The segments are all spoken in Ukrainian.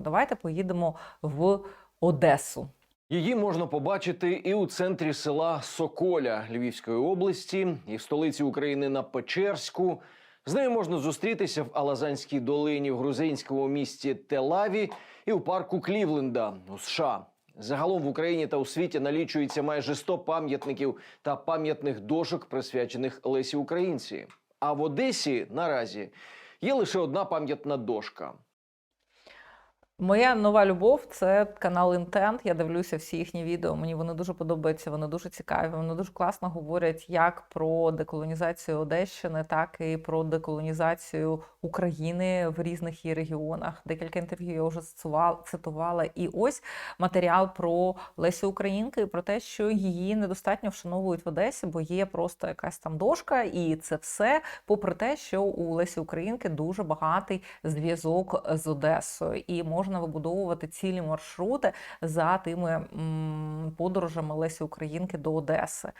Давайте поїдемо в Одесу. Її можна побачити і у центрі села Соколя Львівської області, і в столиці України на Печерську. З нею можна зустрітися в Алазанській долині, в грузинському місті Телаві і у парку Клівленда у США. Загалом в Україні та у світі налічується майже 100 пам'ятників та пам'ятних дошок, присвячених Лесі Українці. А в Одесі наразі є лише одна пам'ятна дошка. Моя нова любов це канал Інтент. Я дивлюся всі їхні відео. Мені вони дуже подобаються, вони дуже цікаві. Вони дуже класно говорять як про деколонізацію Одещини, так і про деколонізацію України в різних її регіонах. Декілька інтерв'ю я вже цитувала. І ось матеріал про Лесю Українки і про те, що її недостатньо вшановують в Одесі, бо є просто якась там дошка, і це все, попри те, що у Лесі Українки дуже багатий зв'язок з Одесою, і можна вибудовувати цілі маршрути за тими подорожами Лесі Українки до Одеси.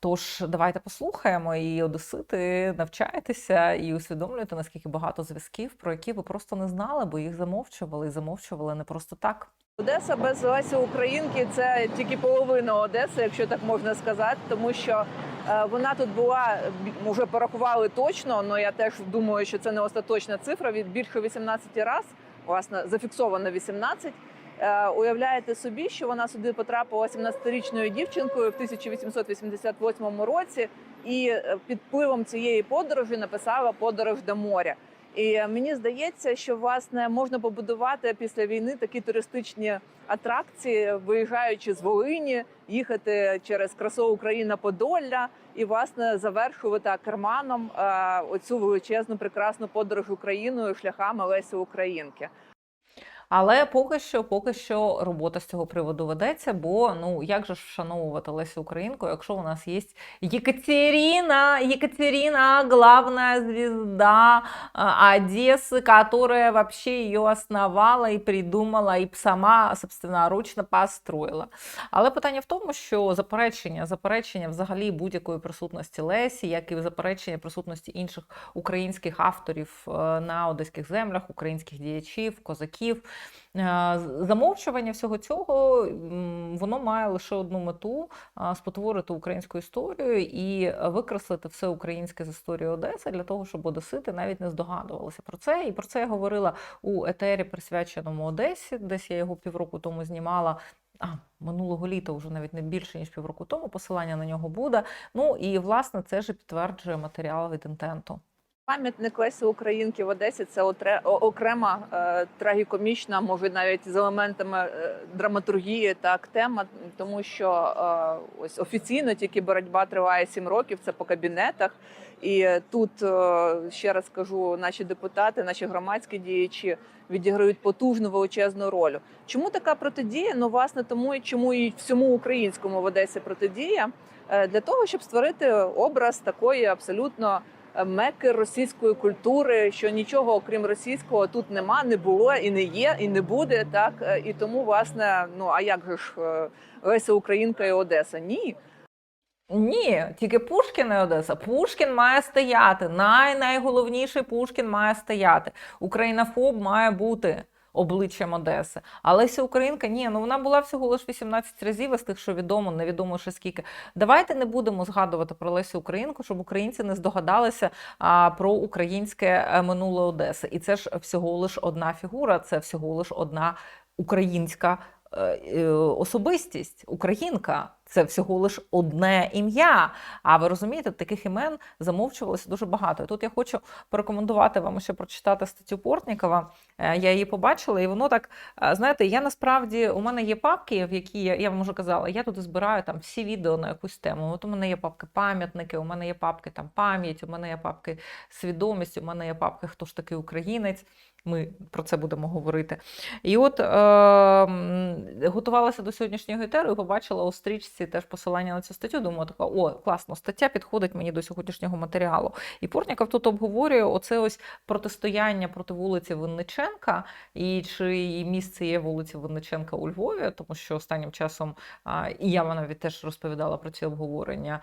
Тож давайте послухаємо і одесити, навчайтеся і усвідомлюйте, наскільки багато зв'язків, про які ви просто не знали, бо їх замовчували і замовчували не просто так. Одеса без Лесі Українки це тільки половина Одеси, якщо так можна сказати, тому що е, вона тут була вже порахували точно. але я теж думаю, що це не остаточна цифра. Від більше 18 разів, власне, зафіксовано 18. Е, Уявляєте собі, що вона сюди потрапила 17-річною дівчинкою в 1888 році, і е, під впливом цієї подорожі написала подорож до моря. І мені здається, що власне можна побудувати після війни такі туристичні атракції, виїжджаючи з Волині, їхати через красу Україна Подолля і власне завершувати керманом е, оцю величезну прекрасну подорож Україною шляхами Лесі Українки. Але поки що, поки що робота з цього приводу ведеться, бо ну як же ж вшановувати Лесю Українку, якщо у нас є Екатерина, Екатерина, главная звезда а, Одессы, которая вообще ее основала і придумала, і сама собственноручно построїла. Але питання в тому, що заперечення, заперечення взагалі будь-якої присутності Лесі, як і заперечення присутності інших українських авторів е, на одеських землях, українських діячів, козаків. Е, Замовчування всього цього воно має лише одну мету спотворити українську історію і викреслити все українське з історії Одеси для того, щоб Одесити навіть не здогадувалися про це. І про це я говорила у етері, присвяченому Одесі. Десь я його півроку тому знімала. А, минулого літа вже навіть не більше ніж півроку тому. Посилання на нього буде. Ну і власне це ж підтверджує матеріал від інтенту. Пам'ятник Лесі Українки в Одесі це окрема е, трагікомічна, може навіть з елементами е, драматургії так тема, тому що е, ось офіційно тільки боротьба триває сім років. Це по кабінетах. І тут ще раз кажу, наші депутати, наші громадські діячі відіграють потужну величезну роль. Чому така протидія? Ну власне тому і чому і всьому українському в Одесі протидія для того, щоб створити образ такої абсолютно меки російської культури, що нічого окрім російського тут нема, не було і не є, і не буде. Так Е, і тому, власне, ну а як же ж е, Леся Українка і Одеса? Ні. Ні, тільки Пушкін і Одеса. Пушкін має стояти. Най найголовніший Пушкін має стояти. Українофоб має бути обличчям Одеси. А Леся Українка, ні, ну вона була всього лише 18 разів із тих, що відомо, невідомо ще скільки. Давайте не будемо згадувати про Лесю Українку, щоб українці не здогадалися а, про українське е, минуле Одеси. І це ж всього лиш одна фігура, це всього лиш одна українська е, е, особистість, українка. Це всього лиш одне ім'я. А ви розумієте, таких імен замовчувалося дуже багато. І тут я хочу порекомендувати вам ще прочитати статтю Портнікова. Е, Я її побачила, і воно так, е, знаєте, я насправді у мене є папки, в які я, я вам вже казала, я туди збираю там всі відео на якусь тему. От у мене є папки пам'ятники, у мене є папки там пам'ять, у мене є папки свідомість, у мене є папки Хто ж такий українець. Ми про це будемо говорити. І от е, готувалася до сьогоднішнього етеру і побачила у стрічці теж посилання на цю статтю. Думаю, така о, класно, стаття підходить мені до сьогоднішнього матеріалу. І Портніков тут обговорює оце ось протистояння проти вулиці Винниченка, і чи місце є вулиці Винниченка у Львові, тому що останнім часом а, і я навіть теж розповідала про ці обговорення.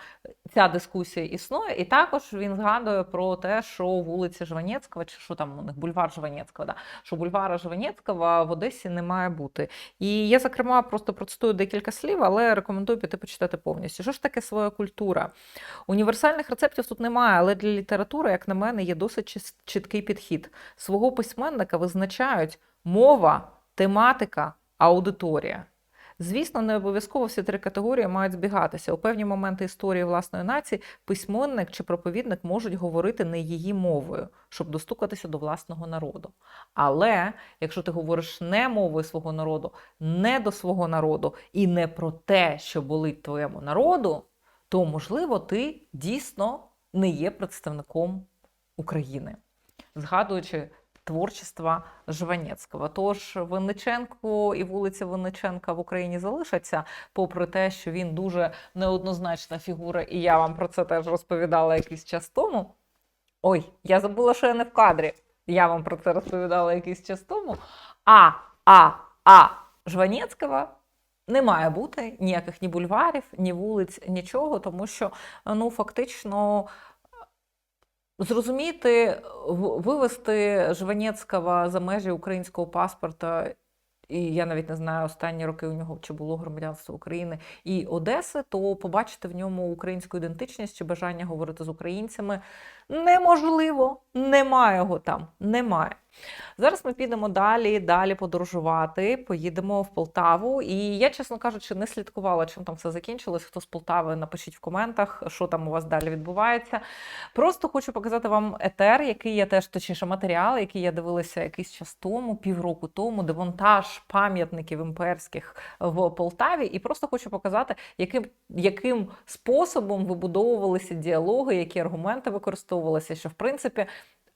Ця дискусія існує, і також він згадує про те, що вулиця Жванецького, чи що там у них бульвар Жванецького, Жванецького, да, що бульвара Жванецького в Одесі не має бути. І я, зокрема, просто процитую декілька слів, але рекомендую піти почитати повністю. Що ж таке своя культура? Універсальних рецептів тут немає, але для літератури, як на мене, є досить чіткий підхід. Свого письменника визначають мова, тематика, аудиторія. Звісно, не обов'язково всі три категорії мають збігатися. У певні моменти історії власної нації письменник чи проповідник можуть говорити не її мовою, щоб достукатися до власного народу. Але якщо ти говориш не мовою свого народу, не до свого народу і не про те, що болить твоєму народу, то можливо ти дійсно не є представником України, згадуючи творчества Жванецького. Тож Винниченко і вулиця Винниченка в Україні залишаться, попри те, що він дуже неоднозначна фігура, і я вам про це теж розповідала якийсь час тому. Ой, я забула, що я не в кадрі. Я вам про це розповідала якийсь час тому. А, а, а Жванецького не має бути ніяких ні бульварів, ні вулиць, нічого, тому що ну фактично зрозуміти, в- вивести Жванецького за межі українського паспорта. І я навіть не знаю останні роки у нього чи було громадянство України і Одеси, то побачити в ньому українську ідентичність чи бажання говорити з українцями неможливо. Немає його там. Немає. Зараз ми підемо далі, далі подорожувати. Поїдемо в Полтаву. І я, чесно кажучи, не слідкувала, чим там все закінчилось. Хто з Полтави, напишіть в коментах, що там у вас далі відбувається. Просто хочу показати вам етер, який я теж точніше матеріал, який я дивилася якийсь час тому, півроку тому, демонтаж пам'ятників імперських в Полтаві. І просто хочу показати, яким, яким способом вибудовувалися діалоги, які аргументи використовувалися, що в принципі.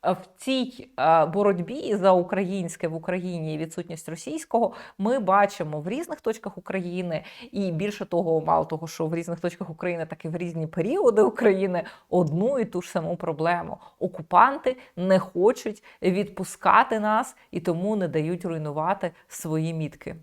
В цій боротьбі за українське в Україні і відсутність російського ми бачимо в різних точках України, і більше того, мало того, що в різних точках України, так і в різні періоди України одну і ту ж саму проблему. Окупанти не хочуть відпускати нас і тому не дають руйнувати свої мітки.